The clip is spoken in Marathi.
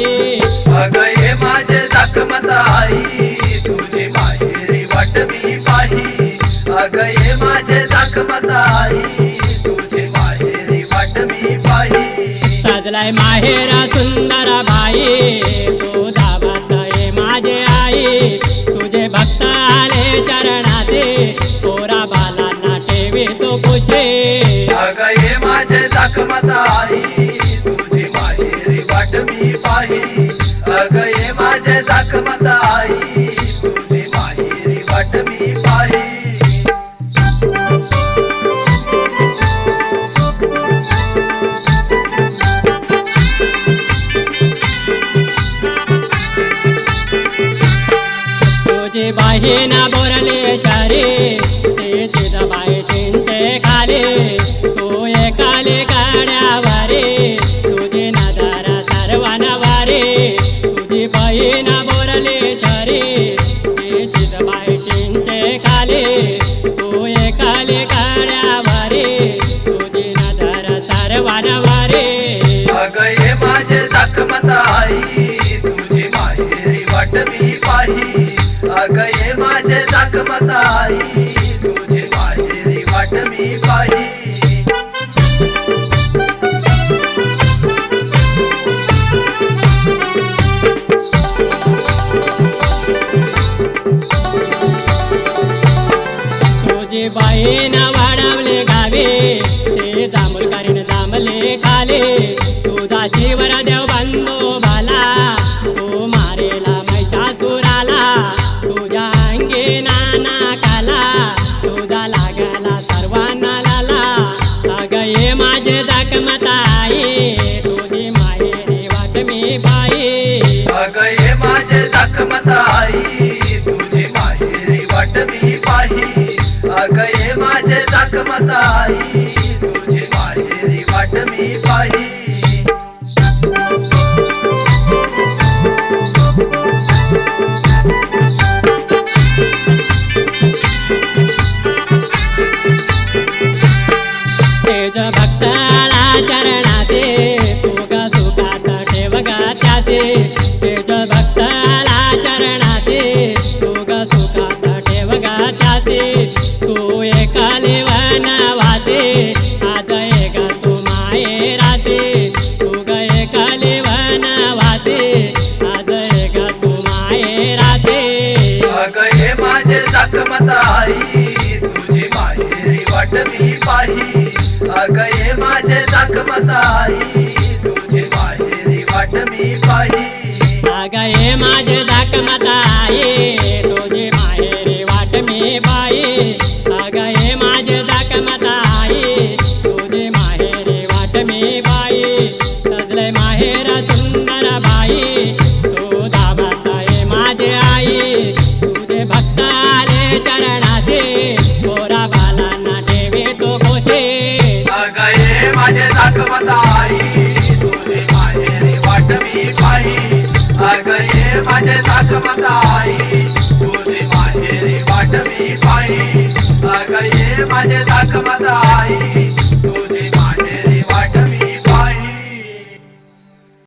मी पायी अगं ये माझे दाखमत आई तुझी माहेरी वाट मी पाही. अगं ये माझे दाखमत आई तुझी माहेरी वाट मी पाही. सजलाय माहेरा सुंदर बाई तू दावत ये माझे आई. तुझे भक्त आले चरणाचे पोरा बालांना ठेवी तो खुशे. अगं ये माझे दाखमत आई मी अगये माझे दाखमत आई तुझी माहेरी वाट मी पाही तुझी बाहीना बोरले शरे तेची दबाई चिंचे खाली. आई तुझी माहेरी वाट मी पाही अगये माझे दाखमत आई. तुझी माहेरी वाट मी पाही बाई ना वाढवले गावे. ते जांभूळ दाखमत तुझी माहेरी वाट मी बाई अगं माझे दाखमत आई तुझी माहेरी वाट मी पाही. अगये माझे दाखमत ग तेज भक्ताला चरणाचे तू सुखात ठेव ग तू एकाले वनवासे आज एक तू माहेरासे तू एकाले वनवासे आज एका तू माहेरासे माझे आई तुझी माहेरी वाट मी पाही. अगये माझे दाखमत आई अग ये माझे दाखमत माझे दाखमत आई तुझी माहेरी वाट मी पाही. अगं ये माझे दाखमत